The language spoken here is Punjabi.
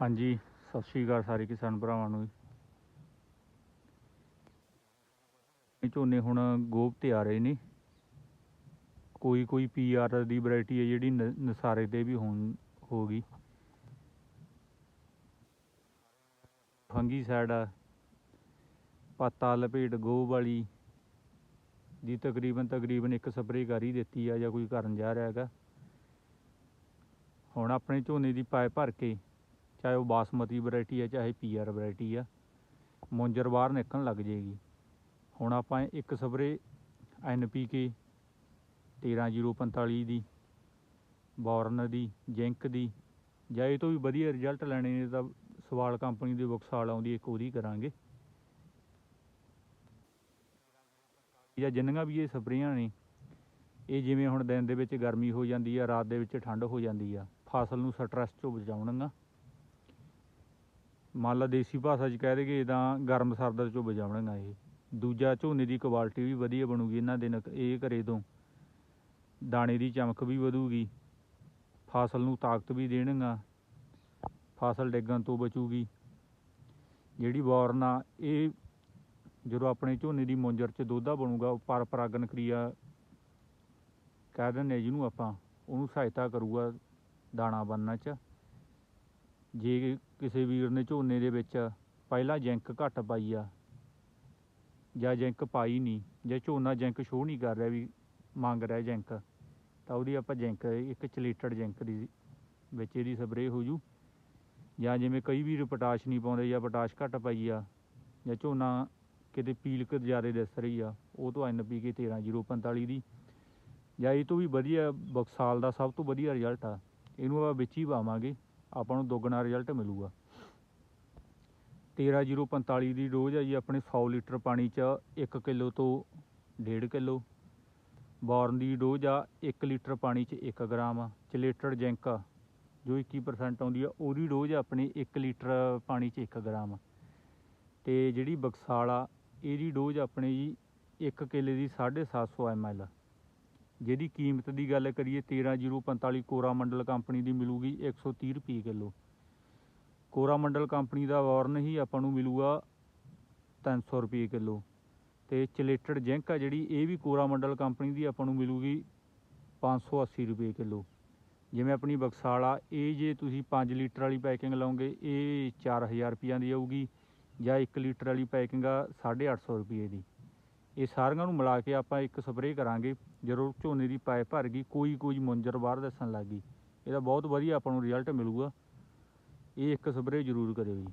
ਹਾਂਜੀ, ਸਤਿ ਸ਼੍ਰੀ ਅਕਾਲ ਸਾਰੇ ਕਿਸਾਨ ਭਰਾਵਾਂ ਨੂੰ ਇਹ ਝੋਨੇ ਹੁਣ ਗੋਭ ਤੇ ਆ ਰਹੇ ਨੇ। ਕੋਈ ਕੋਈ ਪੀਆਰ ਦੀ ਵੈਰਾਈਟੀ ਹੈ ਜਿਹੜੀ ਨ- ਨਸਾਰੇ ਤੇ ਵੀ ਹੋਣ ਹੋ ਗਈ ਫੰਗੀ ਸਾਈਡ ਆ, ਪੱਤਾ, ਲਪੇਟ, ਗੋਭ ਵਾਲੀ ਦੀ ਤਕਰੀਬਨ ਤਕਰੀਬਨ ਇੱਕ ਸਪਰੇਅ ਕਰ ਹੀ ਦਿੱਤੀ ਆ ਜਾਂ ਕੋਈ ਕਰਨ ਜਾ ਰਿਹਾ ਹੈਗਾ। ਹੁਣ ਆਪਣੇ ਝੋਨੇ ਦੀ ਪਾਇਪ ਭਰ ਕੇ ਚਾਹੇ ਉਹ ਬਾਸਮਤੀ ਵੈਰਾਈਟੀ ਹੈ ਚਾਹੇ ਪੀਆਰ ਵੈਰਾਈਟੀ ਆ, ਮੁੰਜਰ ਬਾਹਰ ਨਿਕਲਣ ਲੱਗ ਜਾਏਗੀ। ਹੁਣ ਆਪਾਂ ਇੱਕ ਸਪਰੇ ਐਨਪੀਕੇ 13045 ਦੀ, ਬੋਰਨ ਦੀ, ਜਿੰਕ ਦੀ, ਜਾਂ ਇਹ ਤੋਂ ਵੀ ਵਧੀਆ ਰਿਜ਼ਲਟ ਲੈਣੇ ਨੇ ਤਾਂ ਸਵਾਲ ਕੰਪਨੀ ਦੇ ਬੁਕਸਾਲ ਆਉਂਦੀ, ਇੱਕ ਉਹਦੀ ਕਰਾਂਗੇ। ਜਾਂ ਜਿੰਨੀਆਂ ਵੀ ਇਹ ਸਪਰੇਆਂ ਨੇ, ਇਹ ਜਿਵੇਂ ਹੁਣ ਦਿਨ ਦੇ ਵਿੱਚ ਗਰਮੀ ਹੋ ਜਾਂਦੀ ਆ, ਰਾਤ ਦੇ ਵਿੱਚ ਠੰਡ ਹੋ ਜਾਂਦੀ ਆ, ਫਸਲ ਨੂੰ ਸਟ੍ਰੈਸ ਤੋਂ ਬਚਾਉਣਗਾ ਮੰਨ ਲਾ ਦੇਸੀ ਭਾਸ਼ਾ 'ਚ ਕਹਿ ਦੇਗੇ ਤਾਂ ਗਰਮ ਸਰਦ ਚੋਂ ਬਚਾਉਣਗਾ ਇਹ। ਦੂਜਾ ਝੋਨੇ ਦੀ ਕੁਆਲਿਟੀ ਵੀ ਵਧੀਆ ਬਣੂਗੀ ਇਹਨਾਂ ਦੇ ਇਹ ਘਰੇ ਤੋਂ। ਦਾਣੇ ਦੀ ਚਮਕ ਵੀ ਵਧੂਗੀ। ਫਸਲ ਨੂੰ ਤਾਕਤ ਵੀ ਦੇਣਗਾ। ਫਸਲ ਡਿੱਗਣ ਤੋਂ ਬਚੂਗੀ। ਜਿਹੜੀ ਬੋਰਨ ਆ, ਇਹ ਜਦੋਂ ਆਪਣੇ ਝੋਨੇ ਦੀ ਮੁੰਜਰ 'ਚ ਦੋਧਾ ਬਣੂਗਾ, ਉਹ ਪਰ ਕਿਰਿਆ ਕਹਿ ਦਿੰਦੇ ਹਾਂ ਜਿਹਨੂੰ ਆਪਾਂ। ਉਹਨੂੰ ਸਹਾਇਤਾ ਕਰੂਗਾ ਦਾਣਾ ਬਣਨ 'ਚ। ਜੇ ਕਿਸੇ ਵੀਰ ਨੇ ਝੋਨੇ ਦੇ ਵਿੱਚ ਪਹਿਲਾਂ ਜਿੰਕ ਘੱਟ ਪਾਈ ਆ, ਜਾਂ ਜਿੰਕ ਪਾਈ ਨਹੀਂ, ਜਾਂ ਝੋਨਾ ਜਿੰਕ ਸ਼ੋਅ ਨਹੀਂ ਕਰ ਰਿਹਾ ਵੀ ਮੰਗ ਰਿਹਾ ਜਿੰਕ, ਤਾਂ ਉਹਦੀ ਆਪਾਂ ਜਿੰਕ, ਇੱਕ ਚਲੇਟਡ ਜਿੰਕ ਦੀ ਵਿੱਚ ਇਹਦੀ ਸਪਰੇਅ ਹੋ ਜੂ। ਜਾਂ ਜਿਵੇਂ ਕਈ ਵੀਰ ਪੋਟਾਸ਼ ਨਹੀਂ ਪਾਉਂਦੇ, ਜਾਂ ਪੋਟਾਸ਼ ਘੱਟ ਪਾਈ ਆ, ਜਾਂ ਝੋਨਾ ਕਿਤੇ ਪੀਲਕ ਜ਼ਿਆਦਾ ਦਿਸ ਰਹੀ ਆ, ਉਹ ਤੋਂ ਐਨਪੀਕੇ 13045 ਦੀ। ਜਾਂ ਇਹ ਤੋਂ ਵੀ ਵਧੀਆ ਬਕਸਾਲ ਦਾ ਸਭ ਤੋਂ ਵਧੀਆ ਰਿਜ਼ਲਟ ਆ, ਇਹਨੂੰ ਆਪਾਂ ਵਿੱਚ ਹੀ ਪਾਵਾਂਗੇ। ਆਪਾਂ ਨੂੰ ਦੁੱਗਣਾ ਰਿਜ਼ਲਟ ਮਿਲੂਗਾ। 13045 ਦੀ ਡੋਜ਼ ਆ ਜੀ ਆਪਣੇ 100 ਲੀਟਰ ਪਾਣੀ 'ਚ 1 ਕਿਲੋ ਤੋਂ 1.5 ਕਿਲੋ। ਬੋਰਨ ਦੀ ਡੋਜ਼ ਆ 1 ਲੀਟਰ ਪਾਣੀ 'ਚ 1 ਗ੍ਰਾਮ। ਚਲੇਟਡ ਜਿੰਕ ਆ, ਜੋ 21% ਆਉਂਦੀ ਆ ਉਹਦੀ ਡੋਜ਼ ਆਪਣੀ 1 ਲੀਟਰ ਪਾਣੀ 'ਚ 1 ਗ੍ਰਾਮ। ਤੇ ਜਿਹੜੀ ਬਕਸਾਲ ਆ ਇਹਦੀ ਡੋਜ਼ ਆਪਣੀ ਜੀ 1 ਕਿਲੇ ਦੀ 750 ml ਜਿਹਦੀ ਕੀਮਤ ਦੀ ਗੱਲ ਕਰੀਏ 13045 ਕੋਰਾ ਮੰਡਲ ਕੰਪਨੀ ਦੀ ਮਿਲੂਗੀ 130 ਰੁਪਏ ਕਿਲੋ। ਕੋਰਾਮੰਡਲ ਕੰਪਨੀ ਦਾ ਵਾਰਨ ਹੀ ਆਪਾਂ ਨੂੰ ਮਿਲੂਗਾ 300 ਰੁਪਏ ਕਿਲੋ। ਤੇ ਚਲੇਟਡ ਜਿੰਕ ਆ ਜਿਹੜੀ, ਇਹ ਵੀ ਕੋਰਾਮੰਡਲ ਕੰਪਨੀ ਦੀ ਆਪਾਂ ਨੂੰ ਮਿਲੂਗੀ 580 ਰੁਪਏ ਕਿਲੋ। ਜਿਵੇਂ ਆਪਣੀ ਬਕਸਾਲ ਆ ਇਹ ਜੇ ਤੁਸੀਂ 5 ਲੀਟਰ ਵਾਲੀ ਪੈਕਿੰਗ ਲਓਗੇ ਇਹ 4000 ਰੁਪਈਆ ਦੀ ਆਊਗੀ ਜਾਂ 1 ਲੀਟਰ ਵਾਲੀ ਪੈਕਿੰਗ ਆ 850 ਰੁਪਏ ਦੀ। ਇਹ ਸਾਰੀਆਂ ਨੂੰ ਮਿਲਾ ਕੇ ਆਪਾਂ ਇੱਕ ਸਪਰੇਅ ਕਰਾਂਗੇ। ਜਦੋਂ ਝੋਨੇ ਦੀ ਪਾਇਪ ਭਰ ਗਈ ਕੋਈ ਕੋਈ ਮੁੰਜਰ ਬਾਹਰ ਦੱਸਣ ਲੱਗ ਗਈ। ਇਹਦਾ ਬਹੁਤ ਵਧੀਆ ਆਪਾਂ ਨੂੰ ਰਿਜ਼ਲਟ ਮਿਲੂਗਾ। ਇਹ ਇੱਕ ਸਪਰੇਅ ਜ਼ਰੂਰ ਕਰਿਓ ਜੀ।